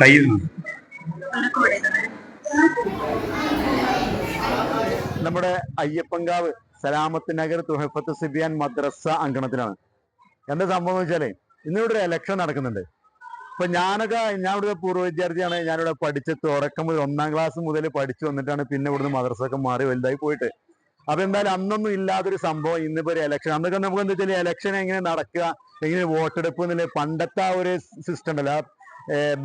കയ്യിൽ നമ്മുടെ അയ്യപ്പങ്കാവ് സലാമത്ത് നഗർ തുഹഫത്ത് സിബിയാൻ മദ്രസ അങ്കണത്തിലാണ്. എന്താ സംഭവം വെച്ചാലേ ഇന്നിവിടെ ഒരു ഇലക്ഷൻ നടക്കുന്നുണ്ട്. ഇപ്പൊ ഞാനൊക്കെ ഞാൻ ഇവിടെ പൂർവ വിദ്യാർത്ഥിയാണ്. ഞാനിവിടെ പഠിച്ച് തുടക്കം മുതൽ ഒന്നാം ക്ലാസ് മുതൽ പഠിച്ചു വന്നിട്ടാണ് പിന്നെ ഇവിടുന്ന് മദ്രസ ഒക്കെ മാറി വലുതായി പോയിട്ട്. അപ്പൊ എന്തായാലും അന്നൊന്നും ഇല്ലാത്തൊരു സംഭവം ഇന്നിപ്പോ ഒരു ഇലക്ഷൻ അന്നൊക്കെ നമുക്ക് എന്താ വെച്ചാൽ ഇലക്ഷൻ എങ്ങനെ നടക്കുക എങ്ങനെ വോട്ടെടുപ്പ് എന്നുള്ള പണ്ടത്തെ ആ ഒരു സിസ്റ്റം അല്ല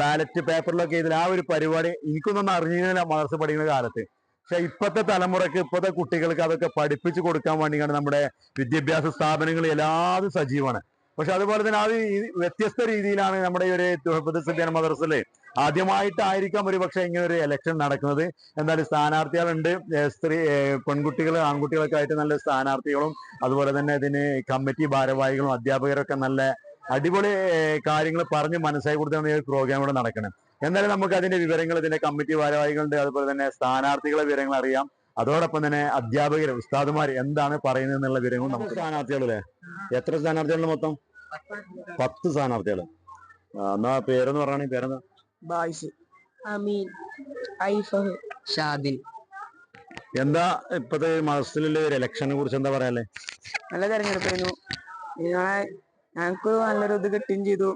ബാലറ്റ് പേപ്പറിലൊക്കെ ഇതിൽ ആ ഒരു പരിപാടി എനിക്കൊന്നും അറിഞ്ഞില്ല മദ്രസ പഠിക്കുന്ന കാലത്ത്. പക്ഷെ ഇപ്പോഴത്തെ തലമുറയ്ക്ക് ഇപ്പോഴത്തെ കുട്ടികൾക്ക് അതൊക്കെ പഠിപ്പിച്ചു കൊടുക്കാൻ വേണ്ടിയാണ് നമ്മുടെ വിദ്യാഭ്യാസ സ്ഥാപനങ്ങൾ എല്ലാതും സജീവമാണ്. പക്ഷെ അതുപോലെ തന്നെ അത് വ്യത്യസ്ത രീതിയിലാണ് നമ്മുടെ ഈ ഒരു തുഹഫത്ത് സിദ്ധാൻ മദ്രസയിൽ ആദ്യമായിട്ടായിരിക്കാം ഒരു പക്ഷെ ഇങ്ങനെ ഒരു ഇലക്ഷൻ നടക്കുന്നത്. എന്തായാലും സ്ഥാനാർത്ഥികളുണ്ട്. സ്ത്രീ പെൺകുട്ടികൾ ആൺകുട്ടികളൊക്കെ ആയിട്ട് നല്ല സ്ഥാനാർത്ഥികളും അതുപോലെ തന്നെ ഇതിന് കമ്മിറ്റി ഭാരവാഹികളും അധ്യാപകരൊക്കെ നല്ല അടിപൊളി കാര്യങ്ങൾ പറഞ്ഞ് മനസ്സായി കൊടുത്താണ് ഈ ഒരു പ്രോഗ്രാം ഇവിടെ നടക്കുന്നത് എന്നാലും നമുക്ക് അതിന്റെ വിവരങ്ങൾ ഇതിന്റെ കമ്മിറ്റി ഭാരവാഹികളുണ്ട് അതുപോലെ തന്നെ സ്ഥാനാർത്ഥികളെ വിവരങ്ങൾ അറിയാം. അതോടൊപ്പം തന്നെ അധ്യാപകർ ഉസ്താദുമാർ എന്താണ് പറയുന്നത് എന്നുള്ള വിവരങ്ങൾ നമുക്ക് സ്ഥാനാർത്ഥികളല്ലേ എത്ര സ്ഥാനാർത്ഥികളുണ്ട് മൊത്തം? പത്ത് സ്ഥാനാർത്ഥികൾ എന്നാ പേരെന്ന് പറയുകയാണെങ്കിൽ പേരെന്താ? ബായിസ്. അമീൻ. ഐഫഹ്. ഷാദിൻ. എന്താ ഇപ്പത്തെ മാസത്തിലുള്ള ഒരു ഇലക്ഷനെ കുറിച്ച് എന്താ പറയാല്ലേ? നല്ല തെരഞ്ഞെടുപ്പായിരുന്നു. ഞങ്ങളെ ഞങ്ങൾക്കൊരു നല്ലൊരു ഇത് കിട്ടുകയും ചെയ്തു.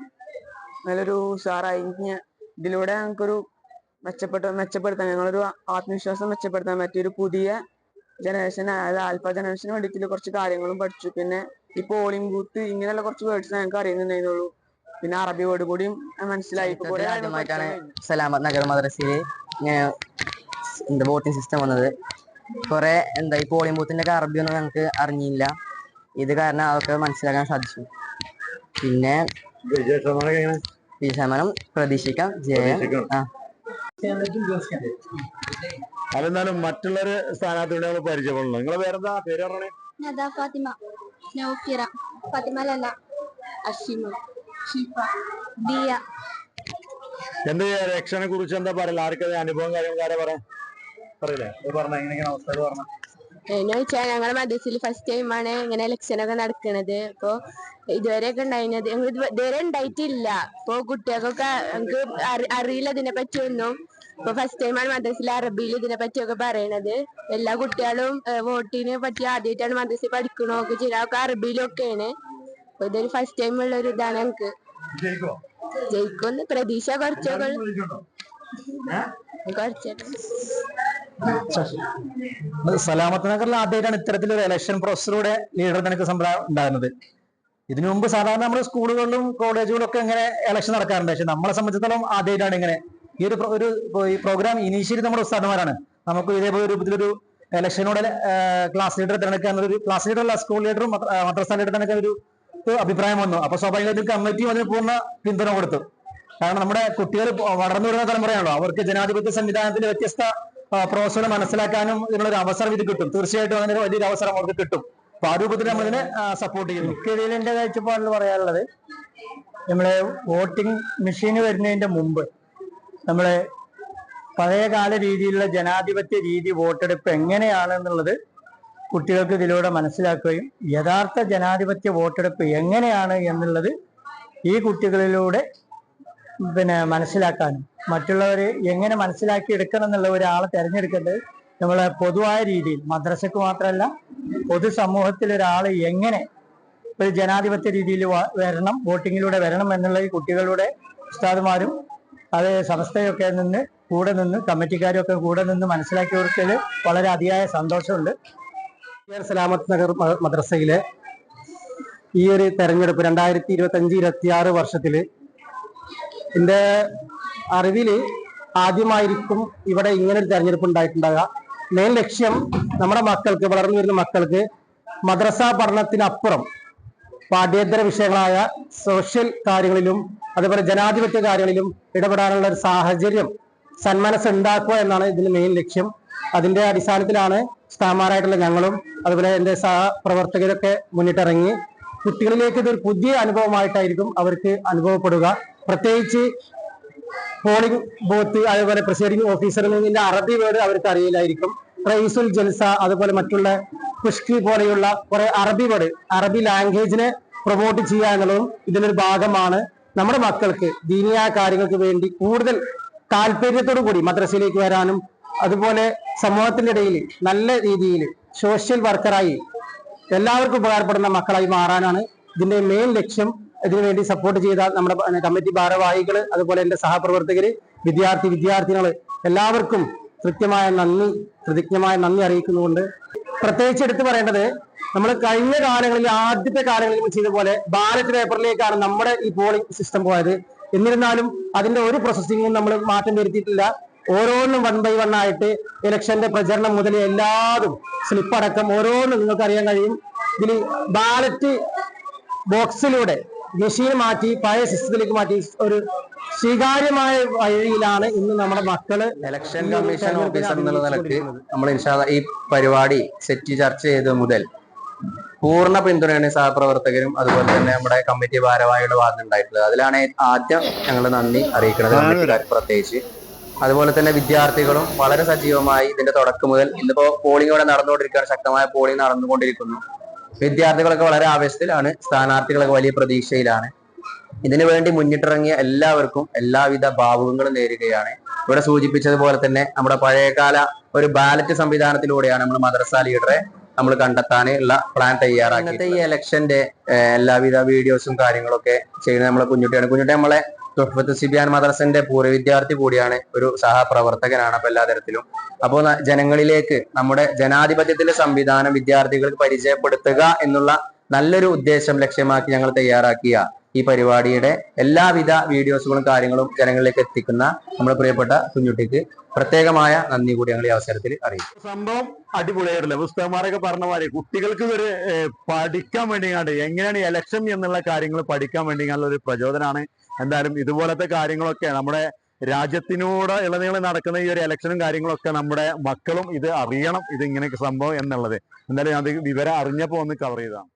നല്ലൊരു ഉഷാറായി. ഇനി ഇതിലൂടെ ഞങ്ങൾക്കൊരു മെച്ചപ്പെട്ട മെച്ചപ്പെടുത്താൻ ഞങ്ങളൊരു ആത്മവിശ്വാസം മെച്ചപ്പെടുത്താൻ പറ്റിയ ഒരു പുതിയ ജനറേഷൻ അതായത് ആൽഫ ജനറേഷന് വേണ്ടിയിട്ടുള്ള കുറച്ച് കാര്യങ്ങളും പഠിച്ചു. പിന്നെ ഈ പോളിംഗ് ബൂത്ത് ഇങ്ങനെയുള്ള കുറച്ച് വേർഡ്സ് ഞങ്ങൾക്ക് അറിയുന്നുണ്ടായിരുന്നുള്ളൂ പിന്നെ അറബി വേർഡ് കൂടിയും മനസ്സിലായി. ഇപ്പൊ കുറേ കാര്യങ്ങൾ ആദ്യമായിട്ടാണ് പഠിക്കാൻ നഗർ മദ്രസയിൽ ഇങ്ങനെ എന്താ വോട്ടിംഗ് സിസ്റ്റം വന്നത്. കുറെ എന്താ ഈ പോളിംഗ് ബൂത്തിന്റെ ഒക്കെ അറബിയൊന്നും ഞങ്ങൾക്ക് അറിഞ്ഞില്ല. ഇത് കാരണം അതൊക്കെ മനസ്സിലാക്കാൻ സാധിച്ചു. പിന്നെ വിജയ ശതമാനം എങ്ങനെ ഈ ശതമാനം പ്രതീക്ഷിക്കാം. ജയം. ആ. അതെന്നാലും മറ്റുള്ളൊരു സ്ഥാനാർത്ഥികളെ നമ്മൾ പരിചയപ്പെടുന്നു. നിങ്ങളെ പേരെന്താ? പേര് പറഞ്ഞേ. നദ ഫാത്തിമ. നൗഫിറ. ഫാത്തിമ ലല്ല അഷിമ ദിയ. എന്ത് ഇലക്ഷനെ കുറിച്ച് എന്താ പറയല? ആർക്കത് അനുഭവം കാര്യങ്ങളൊക്കെ പറയാ പറയില്ലേ? പറഞ്ഞ എങ്ങനെയൊക്കെയാണ് അവസ്ഥ? പറഞ്ഞ. എന്ന് വെച്ചാൽ ഞങ്ങളുടെ മദ്രസയിൽ ഫസ്റ്റ് ടൈമാണ് ഇങ്ങനെ ഇലക്ഷനൊക്കെ നടക്കുന്നത് അപ്പൊ ഇതുവരെ ഒക്കെ ഉണ്ടായിരുന്നത്. ഞങ്ങൾ ഇതുവരെ ഉണ്ടായിട്ടില്ല. ഇപ്പൊ കുട്ടികൾക്കൊക്കെ ഞങ്ങൾക്ക് അറിയില്ല ഇതിനെ പറ്റിയൊന്നും ഇപ്പൊ ഫസ്റ്റ് ടൈമാണ് മദ്രസയിൽ അറബിയിൽ ഇതിനെ പറ്റിയൊക്കെ പറയണത്. എല്ലാ കുട്ടികളും വോട്ടിനെ പറ്റി ആദ്യമായിട്ടാണ് മദ്രസയിൽ പഠിക്കണോ ചിലർക്ക് അറബിയിലൊക്കെയാണ്. അപ്പൊ ഇതൊരു ഫസ്റ്റ് ടൈം ഉള്ള ഒരു ഇതാണ് നമുക്ക് ജയിക്കോ? ജയിക്കുമെന്ന് പ്രതീക്ഷ കുറച്ചൊക്കെ സലാമത്ത് നഗറിൽ ആദ്യമായിട്ടാണ് ഇത്തരത്തിലൊരു ഇലക്ഷൻ പ്രോസസ്സിലൂടെ ലീഡർ നിനക്ക് സമ്പ്രദായം ഉണ്ടാകുന്നത്. ഇതിനു മുമ്പ് സാധാരണ നമ്മുടെ സ്കൂളുകളിലും കോളേജുകളിലും ഒക്കെ ഇങ്ങനെ ഇലക്ഷൻ നടക്കാറുണ്ട്. പക്ഷെ നമ്മളെ സംബന്ധിച്ചിടത്തോളം ആദ്യമായിട്ടാണ് ഇങ്ങനെ. ഈ ഒരു ഒരു ഈ പ്രോഗ്രാം ഇനീഷ്യലി നമ്മുടെ ഉസ്താദന്മാരാണ്. നമുക്ക് ഇതേപോലെ രൂപത്തിലൊരു ഇലക്ഷനോടെ ക്ലാസ് ലീഡർ തിരഞ്ഞെടുക്കുക ഒരു ക്ലാസ് ലീഡർ അല്ല സ്കൂൾ ലീഡറും മദ്രസ ലീഡർ തിരഞ്ഞെടുക്കാൻ ഒരു ഒരു അഭിപ്രായം വന്നു. അപ്പൊ സ്വാഭാവികമായിട്ടും കമ്മിറ്റിയും അതിന് പൂർണ പിന്തുണ കൊടുത്തു. കാരണം നമ്മുടെ കുട്ടികൾ വളർന്നു വരുന്ന തലമുറയാണല്ലോ. അവർക്ക് ജനാധിപത്യ സംവിധാനത്തിന്റെ വ്യത്യസ്ത പ്രോസസ്സുകൾ മനസ്സിലാക്കാനും ഇതിനുള്ളൊരു അവസരം ഇത് കിട്ടും. തീർച്ചയായിട്ടും അതിനൊരു വലിയൊരു അവസരം അവർക്ക് കിട്ടും. അപ്പൊ ആ രൂപത്തിൽ നമ്മൾ ഇതിനെ സപ്പോർട്ട് ചെയ്യുന്നു. എനിക്കിടയിൽ എന്റെ കാഴ്ചപ്പാടിൽ പറയാനുള്ളത് നമ്മളെ വോട്ടിംഗ് മെഷീൻ വരുന്നതിന്റെ മുമ്പ് നമ്മളെ പഴയകാല രീതിയിലുള്ള ജനാധിപത്യ രീതി വോട്ടെടുപ്പ് എങ്ങനെയാണ് എന്നുള്ളത് കുട്ടികൾക്ക് ഇതിലൂടെ മനസ്സിലാക്കുകയും യഥാർത്ഥ ജനാധിപത്യ വോട്ടെടുപ്പ് എങ്ങനെയാണ് എന്നുള്ളത് ഈ കുട്ടികളിലൂടെ പിന്നെ മനസ്സിലാക്കാനും മറ്റുള്ളവരെ എങ്ങനെ മനസ്സിലാക്കി എടുക്കണം എന്നുള്ള ഒരാളെ തിരഞ്ഞെടുക്കേണ്ടത് നമ്മളെ പൊതുവായ രീതിയിൽ മദ്രസക്ക് മാത്രമല്ല പൊതുസമൂഹത്തിൽ ഒരാൾ എങ്ങനെ ഒരു ജനാധിപത്യ രീതിയിൽ വരണം വോട്ടിങ്ങിലൂടെ വരണം എന്നുള്ള ഈ കുട്ടികളുടെ ഉസ്താദുമാരും അത് സംസ്ഥയൊക്കെ നിന്ന് കൂടെ നിന്ന് കമ്മിറ്റിക്കാരും ഒക്കെ കൂടെ നിന്ന് മനസ്സിലാക്കി കൊടുത്തതിൽ വളരെ അതിയായ സന്തോഷമുണ്ട്. സലാമത്ത് നഗർ മദ്രസയിലെ ഈ ഒരു തെരഞ്ഞെടുപ്പ് രണ്ടായിരത്തി ഇരുപത്തി അഞ്ച് ഇരുപത്തി ആറ് വർഷത്തിൽ എന്റെ അറിവിൽ ആദ്യമായിരിക്കും ഇവിടെ ഇങ്ങനെ ഒരു തെരഞ്ഞെടുപ്പ് ഉണ്ടായിട്ടുണ്ടാകുക മെയിൻ ലക്ഷ്യം നമ്മുടെ മക്കൾക്ക് വളർന്നു വരുന്ന മക്കൾക്ക് മദ്രസ പഠനത്തിനപ്പുറം പാഠ്യേതര വിഷയങ്ങളായ സോഷ്യൽ കാര്യങ്ങളിലും അതുപോലെ ജനാധിപത്യ കാര്യങ്ങളിലും ഇടപെടാനുള്ള ഒരു സാഹചര്യം സന്മനസ് ഉണ്ടാക്കുക എന്നാണ് ഇതിന്റെ മെയിൻ ലക്ഷ്യം. അതിന്റെ അടിസ്ഥാനത്തിലാണ് സ്ഥാമാരായിട്ടുള്ള ഞങ്ങളും അതുപോലെ എന്റെ സഹപ്രവർത്തകരൊക്കെ മുന്നിട്ടിറങ്ങി. കുട്ടികളിലേക്ക് ഇതൊരു പുതിയ അനുഭവമായിട്ടായിരിക്കും അവർക്ക് അനുഭവപ്പെടുക. പ്രത്യേകിച്ച് പോളിംഗ് ബൂത്ത് അതുപോലെ പ്രിസൈഡിംഗ് ഓഫീസറിന്റെ അറബി വേർഡ് അവർക്ക് അറിയില്ലായിരിക്കും. റൈസുൽ ജൽസ അതുപോലെ മറ്റുള്ള കുഷ്കി പോലെയുള്ള കുറെ അറബി വേർഡ് അറബി ലാംഗ്വേജിനെ പ്രൊമോട്ട് ചെയ്യുക എന്നുള്ളതും ഇതിലൊരു ഭാഗമാണ് നമ്മുടെ മക്കൾക്ക് ദീനിയായ കാര്യങ്ങൾക്ക് വേണ്ടി കൂടുതൽ താല്പര്യത്തോടു കൂടി മദ്രസയിലേക്ക് വരാനും അതുപോലെ സമൂഹത്തിന്റെ ഇടയിൽ നല്ല രീതിയിൽ സോഷ്യൽ വർക്കറായി എല്ലാവർക്കും ഉപകാരപ്പെടുന്ന മക്കളായി മാറാനാണ് ഇതിന്റെ മെയിൻ ലക്ഷ്യം. ഇതിനുവേണ്ടി സപ്പോർട്ട് ചെയ്ത നമ്മുടെ കമ്മിറ്റി ഭാരവാഹികൾ അതുപോലെ എന്റെ സഹപ്രവർത്തകര് വിദ്യാർത്ഥി വിദ്യാർത്ഥികൾ എല്ലാവർക്കും കൃത്യമായ നന്ദി പ്രതിജ്ഞമായ നന്ദി അറിയിക്കുന്നുകൊണ്ട് പ്രത്യേകിച്ച് എടുത്തു പറയേണ്ടത് നമ്മൾ കഴിഞ്ഞ കാലങ്ങളിൽ ആദ്യത്തെ കാലങ്ങളിൽ ചെയ്ത പോലെ ബാലറ്റ് പേപ്പറിലേക്കാണ് നമ്മുടെ ഈ പോളിംഗ് സിസ്റ്റം പോയത്. എന്നിരുന്നാലും അതിന്റെ ഒരു പ്രോസസ്സിങ്ങും നമ്മൾ മാറ്റം വരുത്തിയിട്ടില്ല. ഓരോന്നും വൺ ബൈ വൺ ആയിട്ട് ഇലക്ഷന്റെ പ്രചരണം മുതൽ എല്ലാതും സ്ലിപ്പ് അടക്കം ഓരോന്നും നിങ്ങൾക്ക് അറിയാൻ കഴിയും. ഇതിൽ ബാലറ്റ് ബോക്സിലൂടെ മെഷീൻ മാറ്റി പഴയ സിസ്റ്റത്തിലേക്ക് മാറ്റി ഒരു സ്വീകാര്യമായ വഴിയിലാണ് ഇന്ന് നമ്മുടെ മക്കൾ ഇലക്ഷൻ കമ്മീഷൻ ഓഫീസർ എന്നുള്ള നിലയ്ക്ക്. നമ്മൾ ഈ പരിപാടി സെറ്റ് ചർച്ച ചെയ്ത് മുതൽ പൂർണ പിന്തുണയാണ് സഹപ്രവർത്തകരും അതുപോലെ തന്നെ നമ്മുടെ കമ്മിറ്റി ഭാരവാഹിയുടെ ഭാഗത്തുണ്ടായിട്ടുള്ളത് അതിലാണ് ആദ്യം ഞങ്ങൾ നന്ദി അറിയിക്കുന്നത് പ്രത്യേകിച്ച് അതുപോലെ തന്നെ വിദ്യാർത്ഥികളും വളരെ സജീവമായി ഇതിന്റെ തുടക്കം മുതൽ ഇന്നിപ്പോ പോളിംഗ് ഇവിടെ നടന്നുകൊണ്ടിരിക്കുകയാണ്. ശക്തമായ പോളിംഗ് നടന്നുകൊണ്ടിരിക്കുന്നു. വിദ്യാർത്ഥികളൊക്കെ വളരെ ആവേശത്തിലാണ് സ്ഥാനാർത്ഥികളൊക്കെ വലിയ പ്രതീക്ഷയിലാണ്. ഇതിനു വേണ്ടി മുന്നിട്ടിറങ്ങിയ എല്ലാവർക്കും എല്ലാവിധ ഭാവുകങ്ങളും നേരുകയാണ്. ഇവിടെ സൂചിപ്പിച്ചതുപോലെ തന്നെ നമ്മുടെ പഴയകാല ഒരു ബാലറ്റ് സംവിധാനത്തിലൂടെയാണ് നമ്മൾ മദ്രസ ലീഡറെ നമ്മൾ കണ്ടെത്താൻ ഉള്ള പ്ലാൻ തയ്യാറാക്കി. ഈ ഇലക്ഷന്റെ എല്ലാവിധ വീഡിയോസും കാര്യങ്ങളൊക്കെ ചെയ്യുന്നത് നമ്മളെ കുഞ്ഞുട്ടിയാണ്. കുഞ്ഞുട്ടി നമ്മളെ തുഫത്ത് സിബിയാൻ മദ്രസന്റെ പൂർവ വിദ്യാർത്ഥി കൂടിയാണ്. ഒരു സഹപ്രവർത്തകനാണ് അപ്പൊ എല്ലാ തരത്തിലും. അപ്പോൾ ജനങ്ങളിലേക്ക് നമ്മുടെ ജനാധിപത്യത്തിന്റെ സംവിധാനം വിദ്യാർത്ഥികൾക്ക് പരിചയപ്പെടുത്തുക എന്നുള്ള നല്ലൊരു ഉദ്ദേശം ലക്ഷ്യമാക്കി ഞങ്ങൾ തയ്യാറാക്കിയ ഈ പരിപാടിയുടെ എല്ലാവിധ വീഡിയോസുകളും കാര്യങ്ങളും ജനങ്ങളിലേക്ക് എത്തിക്കുന്ന നമ്മുടെ പ്രിയപ്പെട്ട കുഞ്ഞുട്ടിക്ക് പ്രത്യേകമായ നന്ദി കൂടി ഞങ്ങൾ ഈ അവസരത്തിൽ അറിയിക്കും. സംഭവം അടിപൊളിയായിട്ടില്ല പുസ്തകന്മാരൊക്കെ പറഞ്ഞ മാതിരി കുട്ടികൾക്ക് ഒരു പഠിക്കാൻ വേണ്ടിയാണ്ട് എങ്ങനെയാണ് ഇലക്ഷൻ എന്നുള്ള കാര്യങ്ങൾ പഠിക്കാൻ വേണ്ടി ഒരു പ്രചോദനമാണ് എന്തായാലും ഇതുപോലത്തെ കാര്യങ്ങളൊക്കെ നമ്മുടെ രാജ്യത്തിനോട് ഇളനീളം നടക്കുന്ന ഈ ഒരു ഇലക്ഷനും കാര്യങ്ങളൊക്കെ നമ്മുടെ മക്കളും ഇത് അറിയണം ഇത് ഇങ്ങനെയൊക്കെ സംഭവം എന്നുള്ളത്. എന്തായാലും അത് വിവരം അറിഞ്ഞപ്പോൾ ഒന്ന് കവർ ചെയ്തതാണ്.